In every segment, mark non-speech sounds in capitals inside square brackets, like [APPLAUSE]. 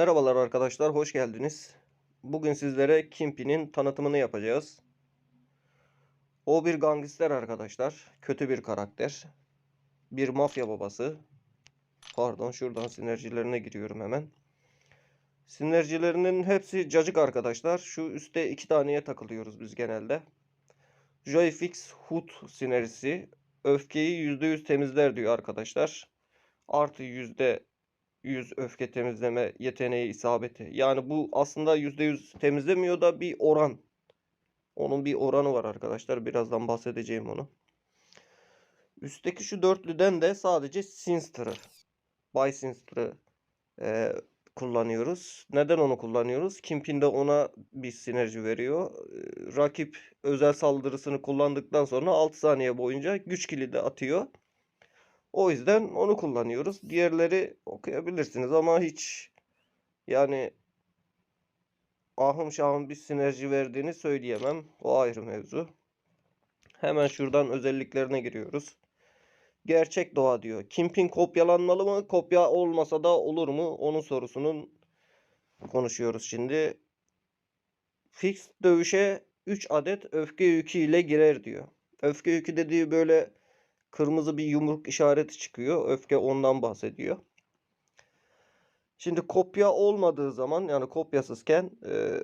Merhabalar arkadaşlar, hoş geldiniz. Bugün sizlere Kimpi'nin tanıtımını yapacağız. O bir gangster arkadaşlar, kötü bir karakter. Bir mafya babası. Pardon, şuradan sinerjilerine giriyorum hemen. Sinerjilerinin hepsi cacık arkadaşlar. Şu üstte iki taneye takılıyoruz biz genelde. Joyfix Hood sinerjisi öfkeyi %100 temizler diyor arkadaşlar. Artı yüzde 100 öfke temizleme yeteneği isabeti. Yani bu aslında %100 temizlemiyor da bir oran. Onun bir oranı var arkadaşlar. Birazdan bahsedeceğim onu. Üstteki şu dörtlüden de sadece Sinster'ı, Bay Sinster'ı e, kullanıyoruz. Neden onu kullanıyoruz? Kimpin de ona bir sinerji veriyor. E, rakip özel saldırısını kullandıktan sonra 6 saniye boyunca güç kilidi atıyor. O yüzden onu kullanıyoruz. Diğerleri okuyabilirsiniz ama hiç yani ahım şahım bir sinerji verdiğini söyleyemem. O ayrı mevzu. Hemen şuradan özelliklerine giriyoruz. Gerçek doğa diyor. Kimpin kopyalanmalı mı? Kopya olmasa da olur mu? Onun sorusunun konuşuyoruz şimdi. Fix dövüşe 3 adet öfke yükü ile girer diyor. Öfke yükü dediği böyle kırmızı bir yumruk işareti çıkıyor. Öfke ondan bahsediyor. Şimdi kopya olmadığı zaman yani kopyasızken e,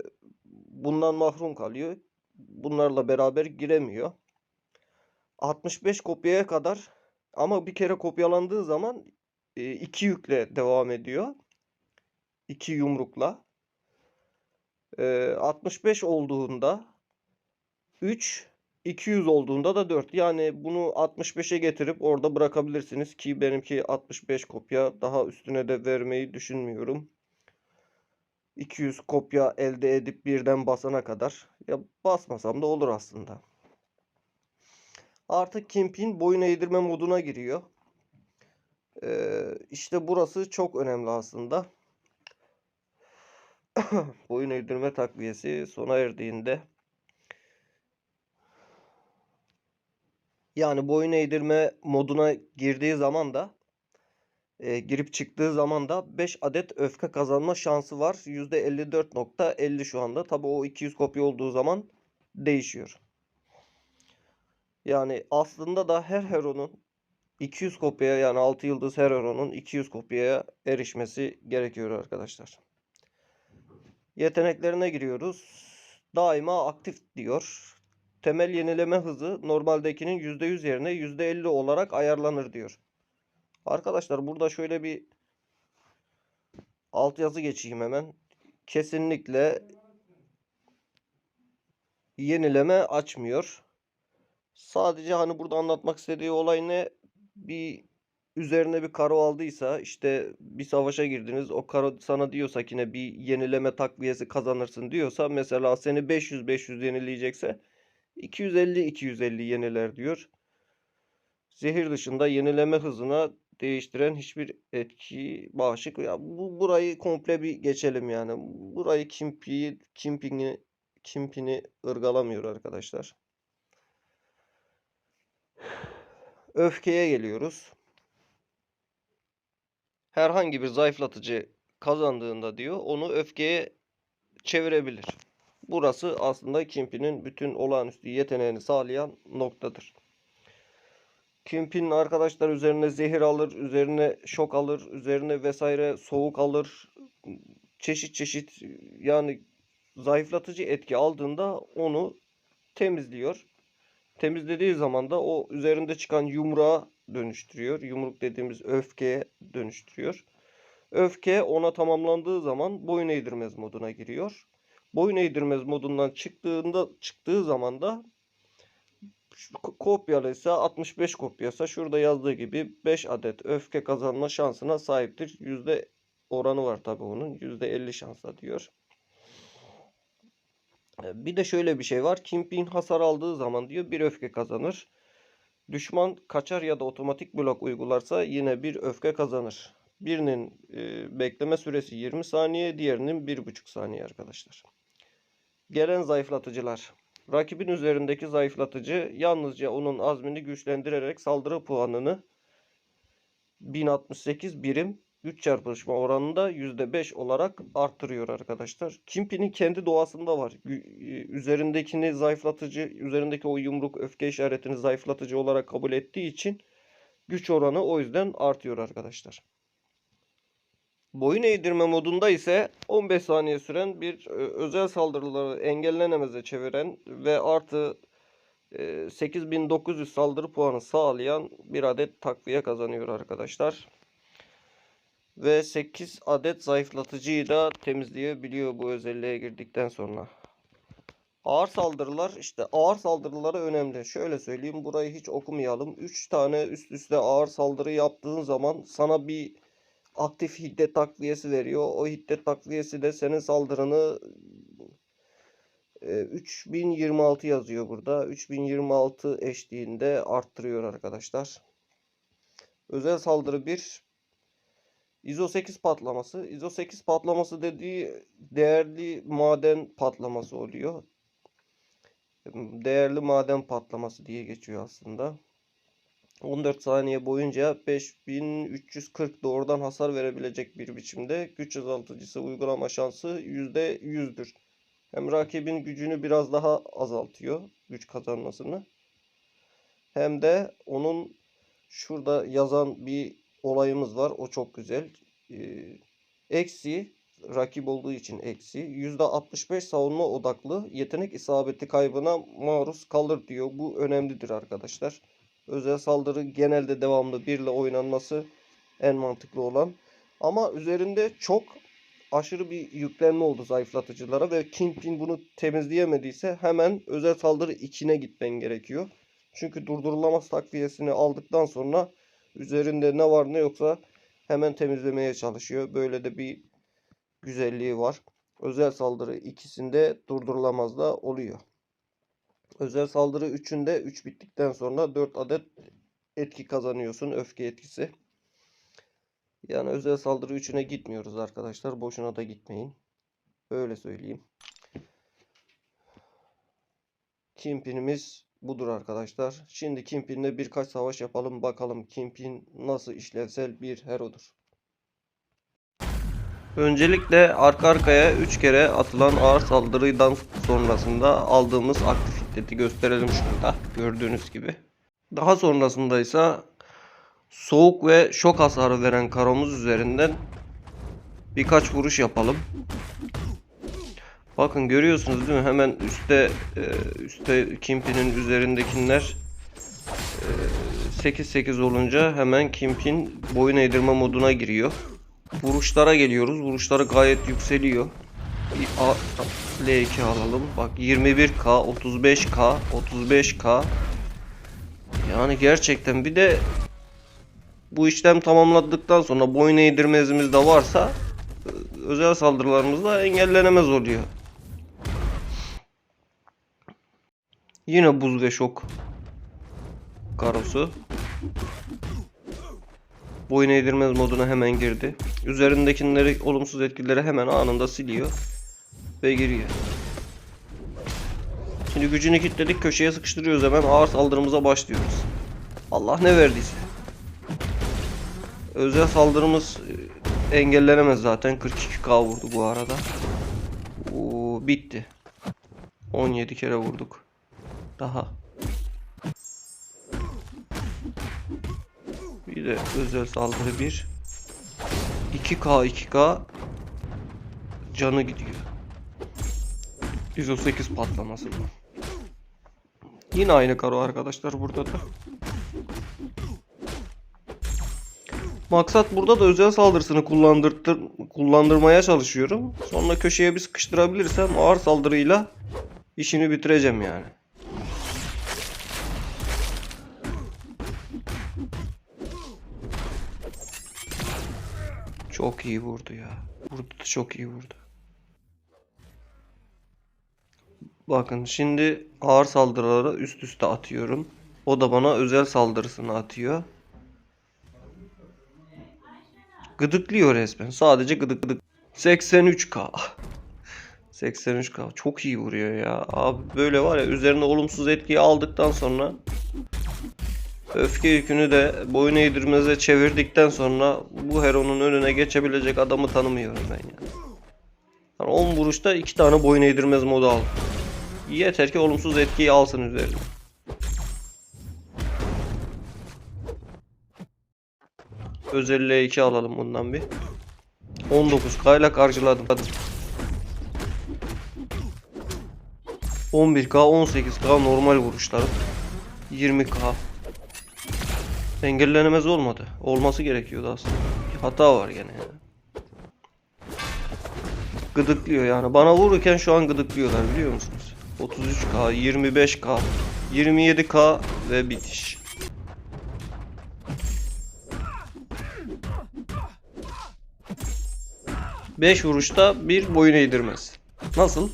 bundan mahrum kalıyor. Bunlarla beraber giremiyor. 65 kopyaya kadar ama bir kere kopyalandığı zaman e, iki yükle devam ediyor. İki yumrukla. E, 65 olduğunda 3 200 olduğunda da 4. Yani bunu 65'e getirip orada bırakabilirsiniz ki benimki 65 kopya daha üstüne de vermeyi düşünmüyorum. 200 kopya elde edip birden basana kadar ya basmasam da olur aslında. Artık Kimpin boyun eğdirme moduna giriyor. Ee, işte burası çok önemli aslında. [COUGHS] boyun eğdirme takviyesi sona erdiğinde Yani boyun eğdirme moduna girdiği zaman da e, girip çıktığı zaman da 5 adet öfke kazanma şansı var. %54.50 şu anda. Tabi o 200 kopya olduğu zaman değişiyor. Yani aslında da her heronun 200 kopyaya yani 6 yıldız her heronun 200 kopyaya erişmesi gerekiyor arkadaşlar. Yeteneklerine giriyoruz. Daima aktif diyor temel yenileme hızı normaldekinin %100 yerine %50 olarak ayarlanır diyor. Arkadaşlar burada şöyle bir altyazı geçeyim hemen. Kesinlikle yenileme açmıyor. Sadece hani burada anlatmak istediği olay ne? Bir üzerine bir karo aldıysa işte bir savaşa girdiniz o karo sana diyorsa yine bir yenileme takviyesi kazanırsın diyorsa mesela seni 500-500 yenileyecekse 250-250 yeniler diyor. Zehir dışında yenileme hızına değiştiren hiçbir etki bağışık. Ya bu burayı komple bir geçelim yani. Burayı kimpi kimpini kimpini ırgalamıyor arkadaşlar. Öfkeye geliyoruz. Herhangi bir zayıflatıcı kazandığında diyor onu öfkeye çevirebilir. Burası aslında Kimpi'nin bütün olağanüstü yeteneğini sağlayan noktadır. Kimpi'nin arkadaşlar üzerine zehir alır, üzerine şok alır, üzerine vesaire soğuk alır. Çeşit çeşit yani zayıflatıcı etki aldığında onu temizliyor. Temizlediği zaman da o üzerinde çıkan yumruğa dönüştürüyor. Yumruk dediğimiz öfkeye dönüştürüyor. Öfke ona tamamlandığı zaman boyun eğdirmez moduna giriyor boyun eğdirmez modundan çıktığında çıktığı zaman da kopyalıysa 65 kopyasa şurada yazdığı gibi 5 adet öfke kazanma şansına sahiptir. Yüzde oranı var tabi onun. Yüzde 50 şansla diyor. E, bir de şöyle bir şey var. Kimpin hasar aldığı zaman diyor bir öfke kazanır. Düşman kaçar ya da otomatik blok uygularsa yine bir öfke kazanır. Birinin e, bekleme süresi 20 saniye, diğerinin 1,5 saniye arkadaşlar. Gelen zayıflatıcılar. Rakibin üzerindeki zayıflatıcı yalnızca onun azmini güçlendirerek saldırı puanını 1068 birim güç çarpışma oranını da %5 olarak arttırıyor arkadaşlar. Kimpi'nin kendi doğasında var. E, Üzerindekini zayıflatıcı, üzerindeki o yumruk öfke işaretini zayıflatıcı olarak kabul ettiği için güç oranı o yüzden artıyor arkadaşlar. Boyun eğdirme modunda ise 15 saniye süren bir e, özel saldırıları engellenemeze çeviren ve artı e, 8900 saldırı puanı sağlayan bir adet takviye kazanıyor arkadaşlar. Ve 8 adet zayıflatıcıyı da temizleyebiliyor bu özelliğe girdikten sonra. Ağır saldırılar işte ağır saldırıları önemli. Şöyle söyleyeyim burayı hiç okumayalım. 3 tane üst üste ağır saldırı yaptığın zaman sana bir aktif hiddet takviyesi veriyor. O hiddet takviyesi de senin saldırını e, 3026 yazıyor burada. 3026 eşliğinde arttırıyor arkadaşlar. Özel saldırı 1 ISO 8 patlaması. ISO 8 patlaması dediği değerli maden patlaması oluyor. Değerli maden patlaması diye geçiyor aslında. 14 saniye boyunca 5340 doğrudan hasar verebilecek bir biçimde güç azaltıcısı uygulama şansı %100'dür. Hem rakibin gücünü biraz daha azaltıyor güç kazanmasını. Hem de onun şurada yazan bir olayımız var. O çok güzel. Ee, eksi rakip olduğu için eksi %65 savunma odaklı yetenek isabeti kaybına maruz kalır diyor. Bu önemlidir arkadaşlar. Özel saldırı genelde devamlı 1 ile oynanması en mantıklı olan. Ama üzerinde çok aşırı bir yüklenme oldu zayıflatıcılara ve Kingpin bunu temizleyemediyse hemen özel saldırı 2'ne gitmen gerekiyor. Çünkü durdurulamaz takviyesini aldıktan sonra üzerinde ne var ne yoksa hemen temizlemeye çalışıyor. Böyle de bir güzelliği var. Özel saldırı ikisinde durdurulamaz da oluyor. Özel saldırı 3'ünde 3 bittikten sonra 4 adet etki kazanıyorsun. Öfke etkisi. Yani özel saldırı 3'üne gitmiyoruz arkadaşlar. Boşuna da gitmeyin. Öyle söyleyeyim. Kimpinimiz budur arkadaşlar. Şimdi Kimpin'le birkaç savaş yapalım. Bakalım Kimpin nasıl işlevsel bir herodur. Öncelikle arka arkaya 3 kere atılan ağır saldırıdan sonrasında aldığımız aktif hiddeti gösterelim şurada gördüğünüz gibi. Daha sonrasında ise soğuk ve şok hasarı veren karomuz üzerinden birkaç vuruş yapalım. Bakın görüyorsunuz değil mi? Hemen üstte e, üstte Kimpin'in üzerindekiler 8-8 olunca hemen Kimpin boyun eğdirme moduna giriyor. Vuruşlara geliyoruz. Vuruşları gayet yükseliyor. A, L2 alalım. Bak 21k, 35k, 35k. Yani gerçekten bir de bu işlem tamamladıktan sonra boyun eğdirmezimiz de varsa e, özel saldırılarımız da engellenemez oluyor. Yine buz ve şok karosu. Boyun eğdirmez moduna hemen girdi. Üzerindekileri olumsuz etkileri hemen anında siliyor ve giriyor. Şimdi gücünü kilitledik köşeye sıkıştırıyoruz hemen ağır saldırımıza başlıyoruz. Allah ne verdiyse. Özel saldırımız e, engellenemez zaten 42k vurdu bu arada. Oo, bitti. 17 kere vurduk. Daha. Bir de özel saldırı 1. 2K 2K canı gidiyor. 138 patlaması bu. Yine aynı karo arkadaşlar burada da. Maksat burada da özel saldırısını kullandırtır, kullandırmaya çalışıyorum. Sonra köşeye bir sıkıştırabilirsem ağır saldırıyla işini bitireceğim yani. Çok iyi vurdu ya. Vurdu çok iyi vurdu. Bakın şimdi ağır saldırıları üst üste atıyorum. O da bana özel saldırısını atıyor. Gıdıklıyor resmen. Sadece gıdık gıdık. 83k. 83k. [LAUGHS] Çok iyi vuruyor ya. Abi böyle var ya üzerine olumsuz etkiyi aldıktan sonra Öfke yükünü de boyun eğdirmeze çevirdikten sonra bu Hero'nun önüne geçebilecek adamı tanımıyorum ben ya. Yani 10 vuruşta 2 tane boyun eğdirmez modu al. Yeter ki olumsuz etkiyi alsın üzerine. Özelliğe 2 alalım bundan bir. 19k ile karşıladım. Hadi. 11k 18k normal vuruşlarım. 20k. Engellenemez olmadı. Olması gerekiyordu aslında. Hata var gene ya. Gıdıklıyor yani. Bana vururken şu an gıdıklıyorlar biliyor musunuz? 33k, 25k, 27k ve bitiş. Beş vuruşta bir boyun eğdirmez. Nasıl?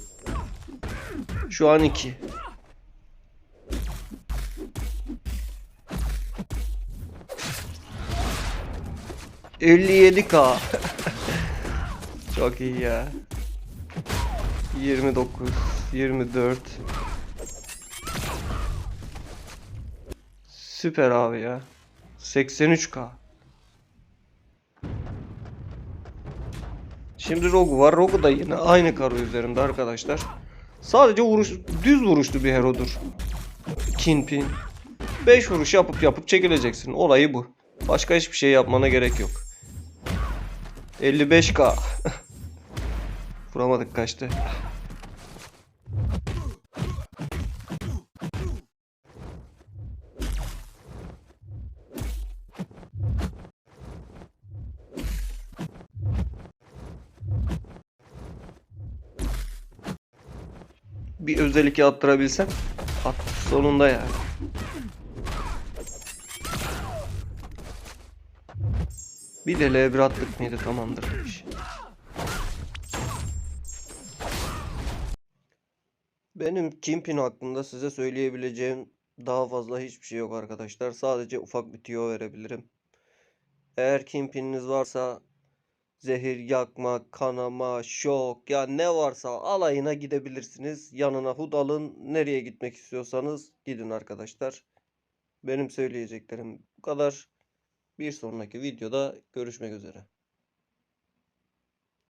Şu an 2. ...57k. [LAUGHS] Çok iyi ya. 29, 24. Süper abi ya. 83k. Şimdi Rogu var. Rogu da yine aynı karo üzerinde arkadaşlar. Sadece vuruş, düz vuruşlu bir herodur. Kingpin. 5 vuruş yapıp yapıp çekileceksin. Olayı bu. Başka hiçbir şey yapmana gerek yok. 55k. [LAUGHS] Vuramadık kaçtı. Bir özellik attırabilsem. At sonunda yani. Bir de L1 attık mıydı tamamdır. Benim Kimpin hakkında size söyleyebileceğim daha fazla hiçbir şey yok arkadaşlar. Sadece ufak bir tüyo verebilirim. Eğer Kimpin'iniz varsa zehir, yakma, kanama, şok ya ne varsa alayına gidebilirsiniz. Yanına hud alın. Nereye gitmek istiyorsanız gidin arkadaşlar. Benim söyleyeceklerim bu kadar. Bir sonraki videoda görüşmek üzere.